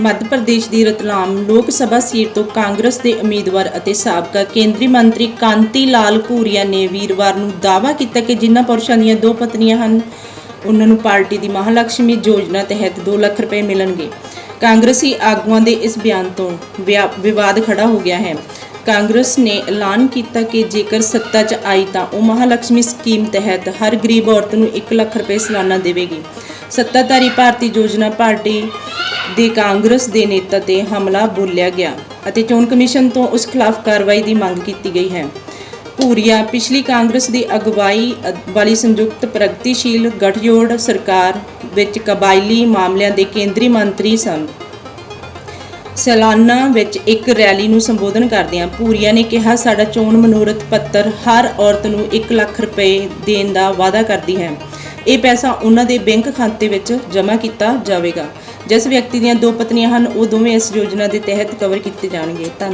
ਮੱਧ ਪ੍ਰਦੇਸ਼ ਦੀ ਰਤਲਾਮ ਲੋਕ ਸਭਾ ਸੀਟ ਤੋਂ ਕਾਂਗਰਸ ਦੇ ਉਮੀਦਵਾਰ ਅਤੇ ਸਾਬਕਾ ਕੇਂਦਰੀ ਮੰਤਰੀ ਕਾਂਤੀ ਲਾਲ ਪੂਰੀਆ ਨੇ ਵੀਰਵਾਰ ਨੂੰ ਦਾਅਵਾ ਕੀਤਾ ਕਿ ਜਿਨ੍ਹਾਂ ਪੁਰਸ਼ਾਂ ਦੀਆਂ ਦੋ ਪਤਨੀਆਂ ਹਨ, ਉਹਨਾਂ ਨੂੰ ਪਾਰਟੀ ਦੀ ਮਹਾਲక్ష్ਮੀ ਯੋਜਨਾ ਤਹਿਤ 2 ਲੱਖ ਰੁਪਏ ਮਿਲਣਗੇ। ਕਾਂਗਰਸੀ ਆਗੂਆਂ ਦੇ ਇਸ ਬਿਆਨ ਤੋਂ ਵਿਵਾਦ ਖੜਾ ਹੋ ਗਿਆ ਹੈ। ਕਾਂਗਰਸ ਨੇ ਐਲਾਨ ਕੀਤਾ ਕਿ ਜੇਕਰ ਸੱਤਾ 'ਚ ਆਈ ਤਾਂ ਉਹ ਮਹਾਲక్ష్ਮੀ ਸਕੀਮ ਤਹਿਤ ਹਰ ਗਰੀਬ ਔਰਤ ਨੂੰ 1 ਲੱਖ ਰੁਪਏ ਸਾਲਾਨਾ ਦੇਵੇਗੀ। ਸੱਤਾਧਾਰੀ ਭਾਰਤੀ ਯੋਜਨਾ ਪਾਰਟੀ ਦੇ ਕਾਂਗਰਸ ਦੇ ਨੇਤਾ ਤੇ ਹਮਲਾ ਬੋਲਿਆ ਗਿਆ ਅਤੇ ਚੋਣ ਕਮਿਸ਼ਨ ਤੋਂ ਉਸ ਖਿਲਾਫ ਕਾਰਵਾਈ ਦੀ ਮੰਗ ਕੀਤੀ ਗਈ ਹੈ। ਭੂਰੀਆ, ਪਿਛਲੀ ਕਾਂਗਰਸ ਦੀ ਅਗਵਾਈ ਵਾਲੀ ਸੰਯੁਕਤ ਪ੍ਰਗਤੀਸ਼ੀਲ ਗਠਜੋੜ ਸਰਕਾਰ ਵਿੱਚ ਕਬਾਇਲੀ ਮਾਮਲਿਆਂ ਦੇ ਕੇਂਦਰੀ ਮੰਤਰੀ ਸਨ। ਸਲਾਨਾ ਵਿੱਚ ਇੱਕ ਰੈਲੀ ਨੂੰ ਸੰਬੋਧਨ ਕਰਦਿਆਂ ਭੂਰੀਆ ਨੇ ਕਿਹਾ, ਸਾਡਾ ਚੋਣ ਮਨੋਰਥ ਪੱਤਰ ਹਰ ਔਰਤ ਨੂੰ 1 ਲੱਖ ਰੁਪਏ ਦੇਣ ਦਾ ਵਾਅਦਾ ਕਰਦੀ ਹੈ। ਇਹ ਪੈਸਾ ਉਹਨਾਂ ਦੇ ਬੈਂਕ ਖਾਤੇ ਵਿੱਚ ਜਮ੍ਹਾਂ ਕੀਤਾ ਜਾਵੇਗਾ। ਜਿਸ ਵਿਅਕਤੀ ਦੀਆਂ ਦੋ ਪਤਨੀਆਂ ਹਨ, ਉਹ ਦੋਵੇਂ ਇਸ ਯੋਜਨਾ ਦੇ ਤਹਿਤ ਕਵਰ ਕੀਤੇ ਜਾਣਗੇ। ਧੰਨਵਾਦ।